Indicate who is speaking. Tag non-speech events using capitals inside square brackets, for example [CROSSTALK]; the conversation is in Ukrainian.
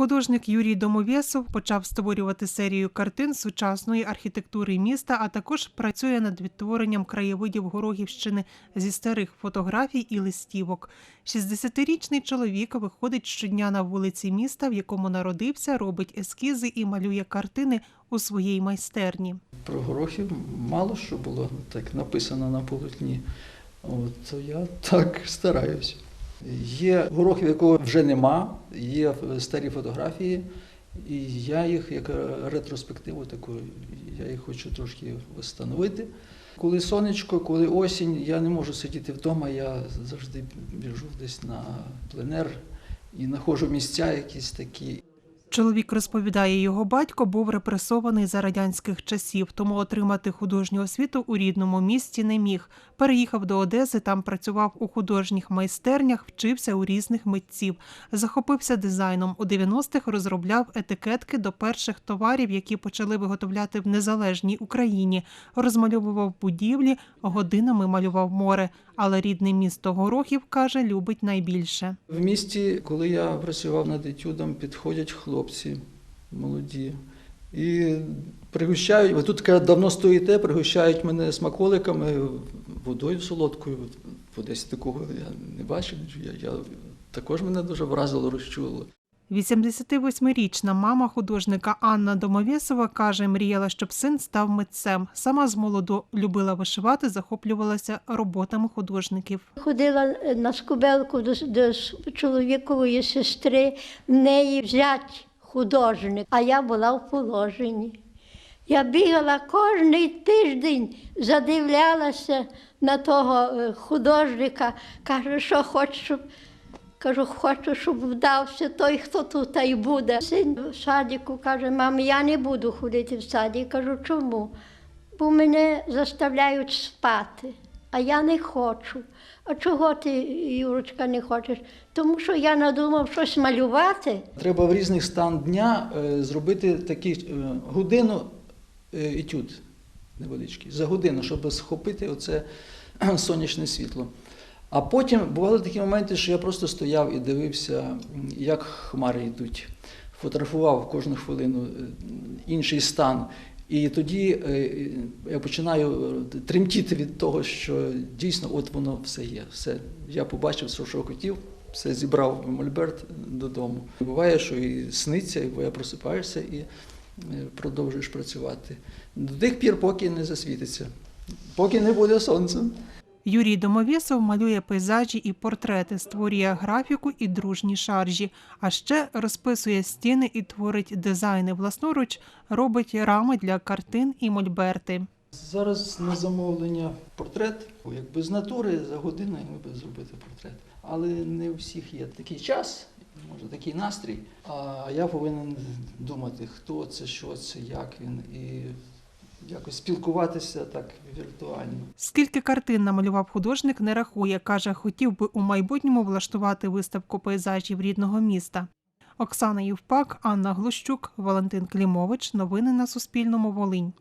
Speaker 1: Художник Юрій Домовєсов почав створювати серію картин сучасної архітектури міста, а також працює над відтворенням краєвидів Горогівщини зі старих фотографій і листівок. 60-річний чоловік виходить щодня на вулиці міста, в якому народився, робить ескізи і малює картини у своїй майстерні.
Speaker 2: Про горохів мало що було так написано на полотні. От, я так стараюсь. Є горохів, якого вже нема, є старі фотографії, і я їх як ретроспективу таку, я їх хочу трошки встановити. Коли сонечко, коли осінь, я не можу сидіти вдома, я завжди біжу десь на пленер і знаходжу місця якісь такі.
Speaker 1: Чоловік розповідає, його батько був репресований за радянських часів, тому отримати художню освіту у рідному місті не міг. Переїхав до Одеси, там працював у художніх майстернях, вчився у різних митців. Захопився дизайном. У 90-х розробляв етикетки до перших товарів, які почали виготовляти в незалежній Україні. Розмальовував будівлі, годинами малював море. Але рідне місто Горохів каже, любить найбільше.
Speaker 2: В місті, коли я працював над етюдом, підходять хлопці молоді і пригощають. Ви тут давно стоїте, пригощають мене смаколиками, водою солодкою. Бо десь такого я не бачив. Я, я також мене дуже вразило, розчуло.
Speaker 1: 88-річна мама художника Анна Домовєсова каже, мріяла, щоб син став митцем. Сама з молоду любила вишивати, захоплювалася роботами художників.
Speaker 3: Ходила на скубелку до, до чоловікової сестри, в неї взять художник, а я була в положенні. Я бігала кожний тиждень, задивлялася на того е, художника, каже, що хочу, щоб Кажу, хочу, щоб вдався той, хто тут й буде. Син в садіку каже, мам, я не буду ходити в садик. Кажу, чому? Бо мене заставляють спати, а я не хочу. А чого ти, Юрочка, не хочеш? Тому що я надумав щось малювати.
Speaker 2: Треба в різних стан дня е, зробити такі е, годину е, етюд невеличкий, за годину, щоб схопити оце [CLEARS THROAT] сонячне світло. А потім бували такі моменти, що я просто стояв і дивився, як хмари йдуть, фотографував кожну хвилину е, інший стан. І тоді е, я починаю е, тремтіти від того, що дійсно от воно все є. Все. Я побачив все, що хотів, все зібрав мольберт додому. Буває, що і сниться, бо я просипаєшся і е, продовжуєш працювати. До тих пір, поки не засвітиться, поки не буде сонця.
Speaker 1: Юрій Домовєсов малює пейзажі і портрети, створює графіку і дружні шаржі, а ще розписує стіни і творить дизайни власноруч, робить рами для картин і мольберти.
Speaker 2: Зараз на замовлення портрет, якби з натури за годину міг би зробити портрет. Але не у всіх є такий час, може такий настрій. А я повинен думати, хто це, що це, як він, і якось спілкуватися так віртуально.
Speaker 1: Скільки картин намалював художник, не рахує. Каже, хотів би у майбутньому влаштувати виставку пейзажів рідного міста. Оксана Євпак, Анна Глущук, Валентин Клімович. Новини на Суспільному. Волинь.